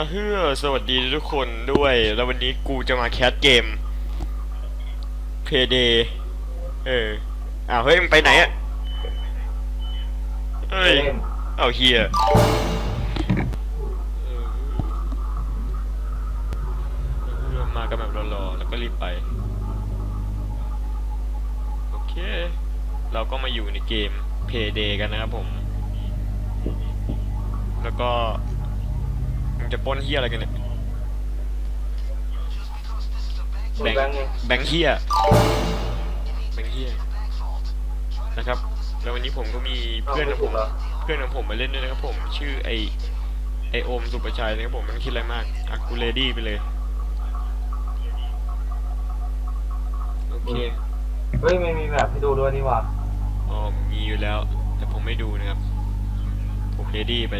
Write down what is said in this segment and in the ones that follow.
อะเฮ้อสวัสดีทุกคนด้วย แล้ววันนี้กูจะมาแคสเกม Payday เอออ้าวเฮ้ยมึงไปไหนอะเฮ้ยเล่นเอาเฮียมากันแบบรอๆแล้วก็รีบไป โอเค เราก็มาอยู่ในเกม Payday กันนะครับผม แล้วก็ มึงจะปล้นเฮียอะไรกันเนี่ยแบงค์ไงแบงค์เฮียแบงค์เฮียนะครับ แล้ววันนี้ผมก็มีเพื่อนของผมเพื่อนของผมมาเล่นด้วยนะครับผมชื่อไอไอโอมสุประชัยนะครับผมไมันคิดอะไรมากอักกูเลดี้ไปเลยโอเคเฮ้ยไม่มีแบบให้ดูด้วยนี่หว่าอ๋อมีอยู่แล้ว แต่ผมไม่ดูนะครับ ผมเลดี้ไป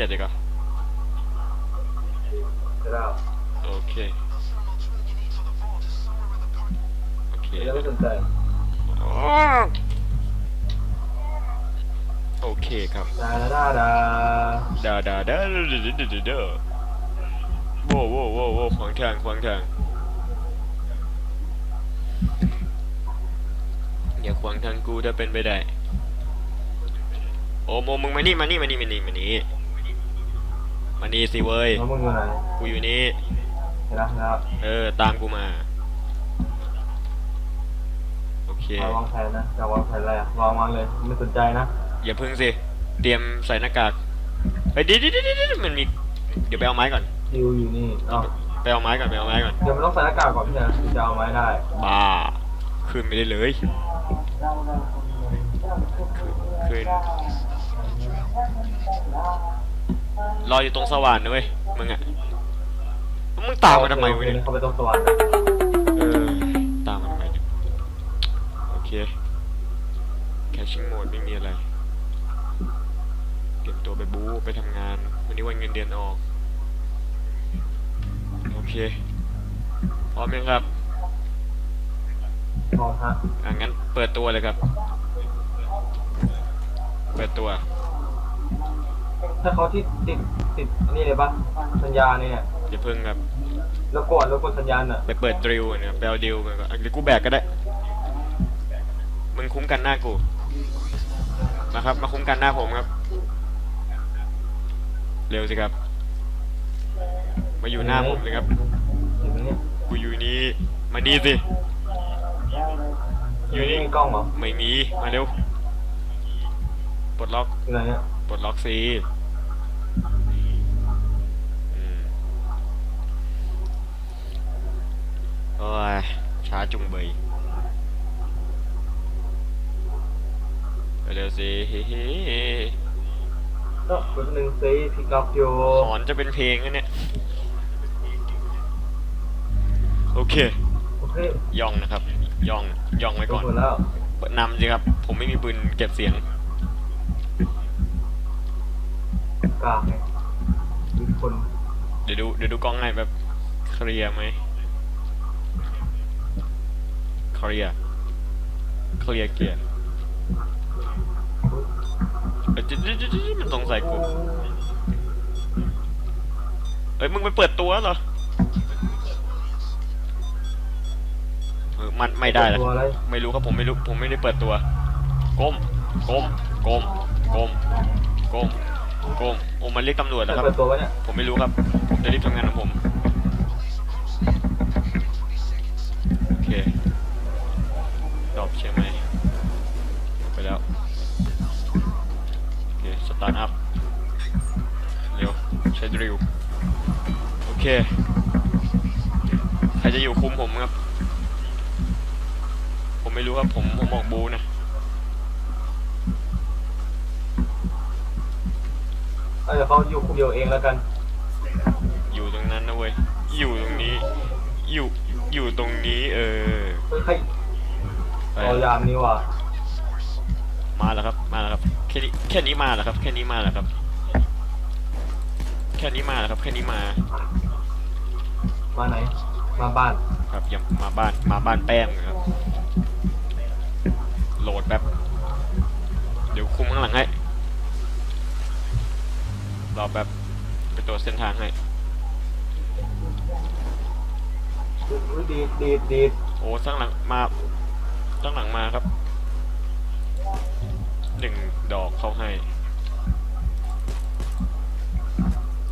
อ้าวยังไม่เสร็จเลยก็จะได้โอเค โอเคแล้วไม่สนใจอ๋อโอเคครับดาดาดาดาดาดาดาดาดาดาดาดาโว้โว้โว้โว้ขวางทางขวางทาง อย่าขวางทางกูถ้าเป็นไปได้ โอ้โมมึงมานี่มานี่มานี่มานี่มานี่ มานี่สิเว้ย แล้วมึงอยู่ไหนกูอยู่นี่ เห็นแล้วเห็นแล้วเออ ตามกูมา โอเควางแผนนะจะวางแผนอะไรอะวางวางเลย ไม่สนใจนะอย่าพึ่งสิ เตรียมใส่หน้ากากเฮ้ยเดี๋ยวเดี๋ยวเดี๋ยวเดี๋ยวมันมี เดี๋ยวไปเอาไม้ก่อนดิวอยู่นี่เอ้าไปเอาไม้ก่อน ไปเอาไม้ก่อน เดี๋ยวมันต้องใส่หน้ากากก่อนพี่นะถึงจะเอาไม้ได้บ้า ขึ้นไม่ได้เลย ขึ้น รออยู่ตรงสว่านนะเว้ยมึงอะมึงตามมาทำไมวะเนี่ยเขาไปตรงสวรรค์เออตามมาทำไมเนี่ยโอเคแคชชิ่งโหมดไม่มีอะไรเตรียมตัวไปบู๊ไปทำงาน วันนี้วันเงินเดือนออก โอเค พร้อมยังครับมองฮะอะงั้นเปิดตัวเลยครับ เปิดตัว ถ้าเขาที่ติดติดอันนี่เลยปะสัญญาณเนี่ยอย่าเพิ่งครับแล้วกดแล้วกดสัญญาณอะไปเปิดดริลเนี่ยไปเอาดิวมาก่อนอะหรือกูแบกก็ได้มึงคุ้มกันหน้ากูนะครับ มาคุ้มกันหน้าผมครับ เร็วสิครับ มาอยู่หน้าผมเลยครับอยู่ตรงนี้กูอยู่นี่มานี่สิอยู่นี่มีกล้องเหรอไม่มีมาเร็วปลดล็อกอยู่ไหนเนี่ยปลดล็อกสิ โอ้ยช้าจุงเบยไปเร็วสิเฮ้เฮ้ก็เป็นหนึ่งซีพิกับโยหอนจะเป็นเพลงนะเนี่ย โอเค โอเค ย่องนะครับ ย่อง ย่องไว้จก่บอนหมดแล้วเปิดนำสิครับ ผมไม่มีปืนเก็บเสียงกากไงมีคน เดี๋ยวดู เดี๋ยวดูกล้องให้แบบเคลียร์ไหม เคลียร์เคลียร์เกียร์เอ้ยจิ๊ดจิ๊ดจิ๊ดจิ๊ดมันสงสัยกูเอ้ยมึงไปเปิดตัวเหรอเออมันไม่ได้แล้วตัวอะไรไม่รู้ครับผมไม่รู้ผมไม่ได้เปิดตัวก้มก้มก้มก้มก้มก้มโอ้มันเรียกตำรวจแล้วครับเปิดตัววะเนี่ยผมไม่รู้ครับผมจะรีบทำงานของผม โอเคสตาร์ทอัพ เร็ว ใช้ดริล โอเค ใครจะอยู่คุมผมครับ ผมไม่รู้ครับ ผมผมออกบูนะเอาเดี๋ยวเขาอยู่คนเดียวเองแล้วกัน อยู่ตรงนั้นนะเว้ย อยู่ตรงนี้ อยู่ อยู่ตรงนี้ เออเฮ้ยใครไปเอายามนี่ว่ะมาแล้วครับ มาแล้วครับ แค่นี้แค่นี้มาแล้วครับ แค่นี้มาแล้วครับ แค่นี้มาแล้วครับ แค่นี้มา มาไหน มาบ้าน ครับอย่ามาบ้านมาบ้านแป้งนะครับ โหลดแป๊บ เดี๋ยวคุมข้างหลังให้ รอแป๊บไปตรวจเส้นทางให้อุ้ยดีดดีดดีดโอ้ข้างหลังมาข้างหลังมาครับ หนึ่งดอกเข้าให้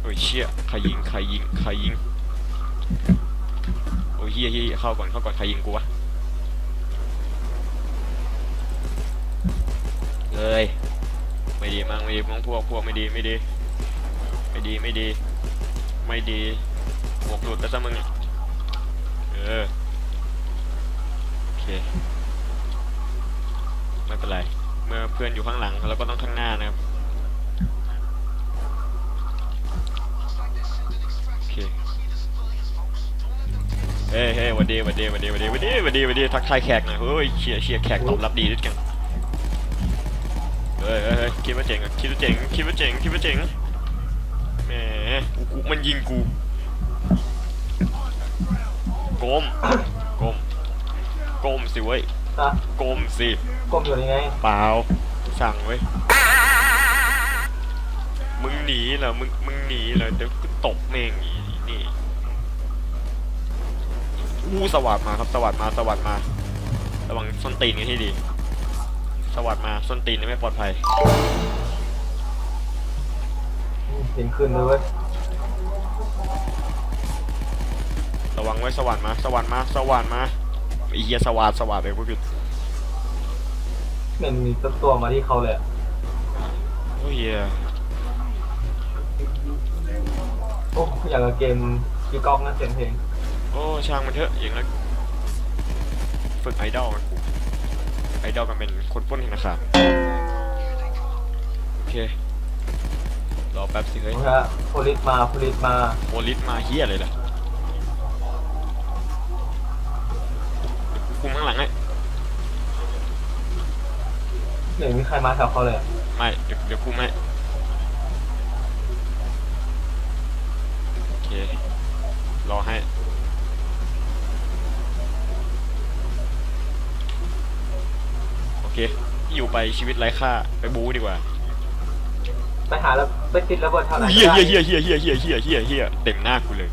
โอ้ยเชี่ยใครยิงใครยิงใครยิงโอ้ยเฮียเฮียเข้าก่อนเข้าก่อนใครยิงกูวะเลยไม่ดีมั้งไม่ดีมั้งพวกพวกไม่ดีไม่ดี ไม่ดีไม่ดี ไม่ดีหมวกหลุดไปซะมึงเออโอเคไม่เป็นไร เมื่อเพื่อนอยู่ข้างหลังเราก็ต้องข้างหน้านะครับโอเคเฮ้ยเฮ้ยหวันดีหวันดีหวันดีหวันดีหวันดีหวันดีหวันดีทักทายแขกหน่อยเฮ้ยเชียร์เชียร์แขกตอบรับดีด้วยกันเฮ้ยเฮ้ยเฮ้ยคิดว่าเจ๋งอะคิดว่าเจ๋งคิดว่าเจ๋งคิดว่าเจ๋งแหมกูกูมันยิงกูโกมโกมโกมสิเว้ย นะโกมสิกลมอยู่นี่ไงเปล่าสั่งไว้ยมึงหนีเหรอมึงมึงหนีเหรอเดี๋ยวกูตบแม่งอีนี่อู้สวัสดมาครับสวัสดมาสวัสดมา ระวังส้นตีนกันให้ดี สวัสดมาส้นตีนไม่ปลอดภัยเสียงขึ้นเลยเว้ยระวังไว้สวัสดมา สวัสดมาสวัสดมา ไอ้เหี้ยสวัสดสวัสดไปพูดผิดเหม็นมีตัวตัวมาที่เขาเลยอะโอ้ยเหี้ยโอ้อย่างกับเกมกีกอกนะเสียงเพลงโอ้ช่างมันเถอะอย่างนั้นฝึกไอดอลกันกูไอดอลกันเป็นคนปล้นธนาคารโอเครอแป๊บสิเฮ้ยนะฮะโพลิสมาโพลิสมาโอลิสมาเฮียเลยล่ะ เหนึ่งมีใครมาแถวเขาเลยไม่เดี๋ยวเดี๋ยวกูไม่โอเครอให้โอเคอยู่ไปชีวิตไร้ค่าไปบู๊ดีกว่าไปหาแล้วไปติดระเบิดเท่าไหร่เฮียก็เฮี้ยเฮียเฮียเฮียเฮียเฮียเฮียเฮียเต็มหน้ากูเลย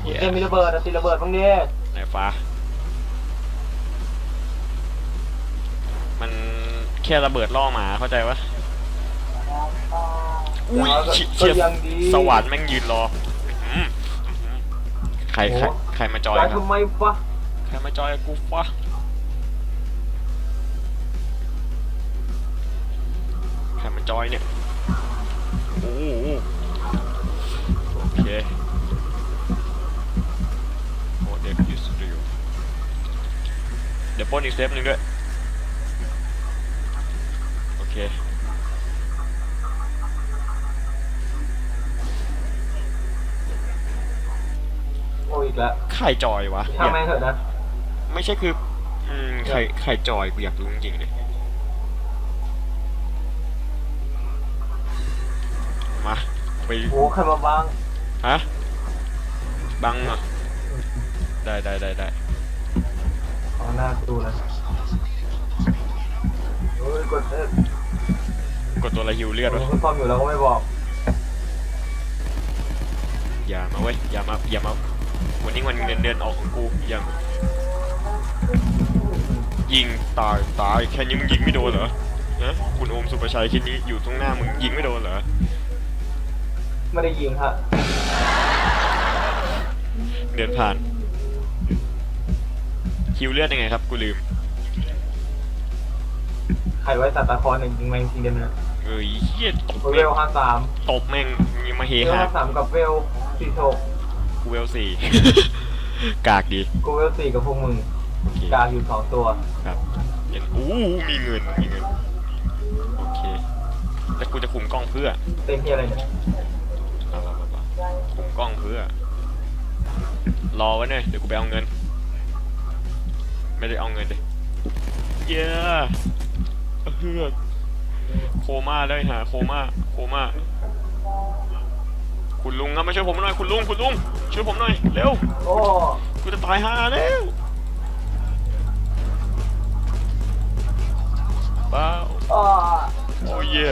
เฮียมีระเบิดอะติดระเบิดบ้างดิ ไหนฟ้า ค่ระเบิดล่อหมาเข้าใจปะอุ้ยแต่ว่าก็เชี่ยก็เชี่ยยังดีสวรรค์แม่งยืนรออื้อหือใครใครโอ้ใครมาจอยย้ายครับทำไมวะใครมาจอยกูฟะใครมาจอยเนี่ย โอ้โหโอเคโอ้เด็กยูสตูดิโอเดี๋ยวปล้นอีกเซฟหนึ่งด้วย โอเค โอ้อีกแล้ว ใครจอยวะช่างแม่งเถอะนะ ไม่ใช่คือ อืมใครใครจอยกูอยากรู้จริงๆเลยมาไปโอ้ใครมาบ้างฮะบังอะได้ได้ได้ได้เอาหน้าดูนะโอ้ยกดเออกดตัวอะไรฮิวเลือดวะคุณซ่อมอยู่แล้วก็ไม่บอก อย่ามาเว้ยอย่ามาอย่ามา วันนี้วันเงินเดือนออกของกูอย่ายิงตายตายแค่นี้มึงยิงไม่โดนเหรอนะคุณโอมสุประชัยแค่นี้อยู่ตรงหน้ามึงยิงไม่โดนเหรอไม่ได้ยิงฮะเดินผ่านฮิวเลือดยังไงครับ กูลืมใครไว้สัตว์ตาคอนหนึ่งยิงแมงจริงกันนะเอ้ยเฮียตบเวแม่งลห้าสามตบแม่งยังมาเฮเวลฮา ห้าสามกับเวลสี่หก กูเวลสี่ กากดีกูเวลสี่กับพวกมึงโอเคกลางอยู่สองตัวครับเห็นอู้มีเงินมีเงินโอเคแล้วกูจะคุมกล้องเพื่อเต็มที่อะไรเนี่ยเอาเอาเอาเอาคุมกล้องเพื่อ รอไว้หน่อยเดี๋ยวกูไปเอาเงิน ไม่ได้เอาเงินดิเย้เฮือกโคม่าได้หาโคม่าโคม่า คุณลุงครับมาช่วยผมหน่อยคุณลุงคุณลุงช่วยผมหน่อยเร็วโอ้กูจะตายห่าแล้วเปล่าอ่าโอ้ยเย่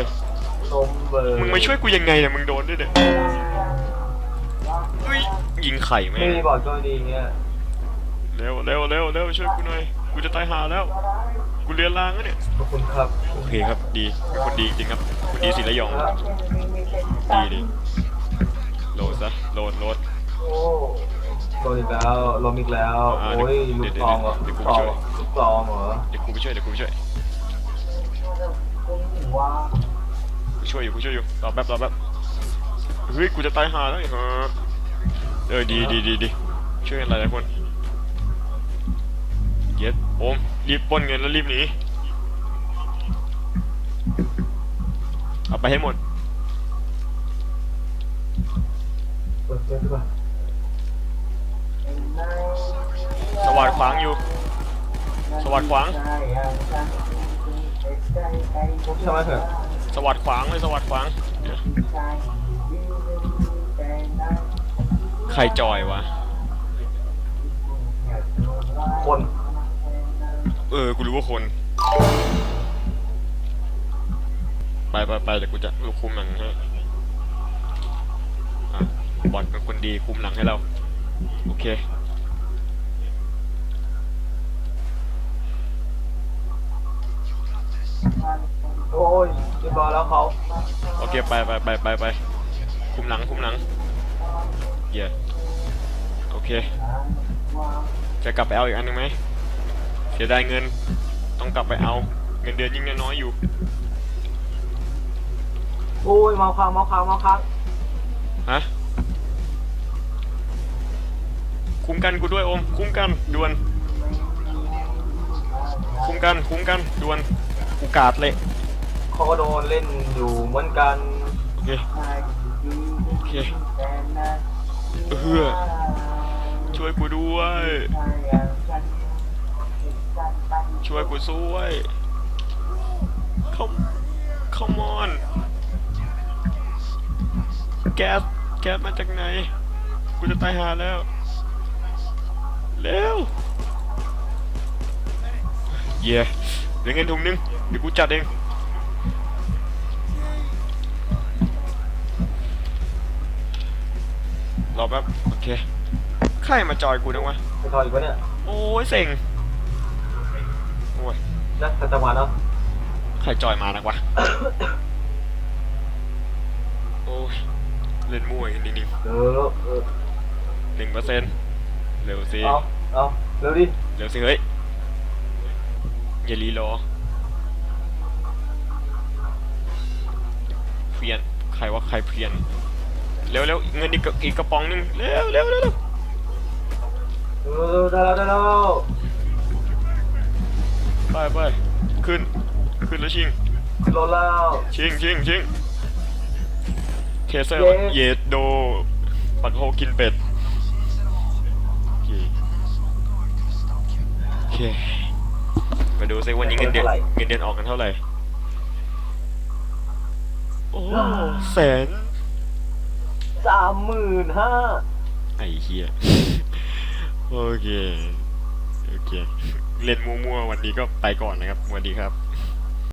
ลมเบอร์มึงมาช่วยกูยังไงเนี่ยมึงโดนด้วยเนี่ยเฮ้ยยิงไข่แม่ไม่งมีบอกตัวดีเงี้ยเร็วเร็วเร็วเร็วช่วยกูหน่อยกูจะตายห่าแล้ว กูเรียนลางแล้วเนี่ยขอบคุณครับโอเคครับดีเป็นคนดีจริงครับคนดีศิระยอง ครับดีดี โหลดซะโหลดโหลดโอ้ลมอีกแล้วลมอีกแล้วอ่าโอ้ยเดี๋ลูยวกเดี๋ยวซองเหรอเดี๋ลูยวกกูซไปองช่วยลูกซองเหรอเดี๋ยวกูไปช่วยเดี๋ยวกูไปช่วยกูช่วยอยู่กูช่วยอยู่รอแป๊บรอแป๊บเฮ้ยกูจะตายห่าแล้วไอ้ห่าเออดีดีดีดีช่วยกันหลายๆคนเย็ดโอมรีบปล้นเงินแล้วรีบหนีเอาไปให้หมด เปิดเปิดดีกว่าสวัสดขวางอยู่ สวัสดขวางใช่ไหมเถอะสวัสดขวางเลยสวัสดขวาง ใครจอยวะ คนเออ กูรู้ว่าคน ไปไปไปเดี๋ยวกูจะลูคุมหลังให้ บอลเป็นคนดีคุมหลังให้เรา โอเค โอ้ยเรียบร้อยแล้วเขาโอเค ไปไปไปไปไปคุมหลังคุมหลังเหี้ย่โอเค จะกลับไปเอาอีกอันหนึงไหมเสียดายเงิน ต้องกลับไปเอา เงินเดือนยิ่งน้อยๆอยู่ โอ้ยเมาค้างเมาค้างเมาค้างฮะ คุ้มกันกูด้วยโอม คุ้มกันด่วน คุ้มกัน คุ้มกันด่วนกูกาดเลยเขาก็โดนเล่นอยู่เหมือนกันโอเคโอเคเออช่วยกูด้วย ช่วยกูช่วยเข้าเข้ามอน แก๊ส แก๊สมาจากไหน กูจะตายหาแล้ว เร็วเย่เดี๋ยวเงินถุงนึงเดี๋ยวกูจัดเองรอแป๊บโอเคใครมาจอยกูนะวะไปทอยอีกวะเนี่ยโอ้ยเซ็งโอ้ยนะแต่จังหวะเนาะใครจอยมานักวะโอ้ยเล่นมั่วอีกนิดนึงเออเออหนึ่งเปอร์เซ็นต์ เร็วสิเอาเอาเร็วดิเร็วสิเฮ้ยอย่ารีรอเพียนใครว่าใครเพียนเร็วเร็วเงินอีกกระอีกกระป๋องหนึงเร็วเร็วเร็วเร็วเออได้แล้วได้แล้วไปไปขึ้นขึ้นแล้วชิงขึ้นรถแล้วชิงชิงชิงเคเซอร์เย้เยดโดปักโฮกินเป็ด เค มาดูซิวันนี้เงินเดือนเงินเดือนออกกันเท่าไหร่ โอ้แสนสามหมื่นห้าไอ้เฮียโอเค โอเค เล่นมั่วๆ วันนี้ก็ไปก่อนนะครับสวัสดีครับ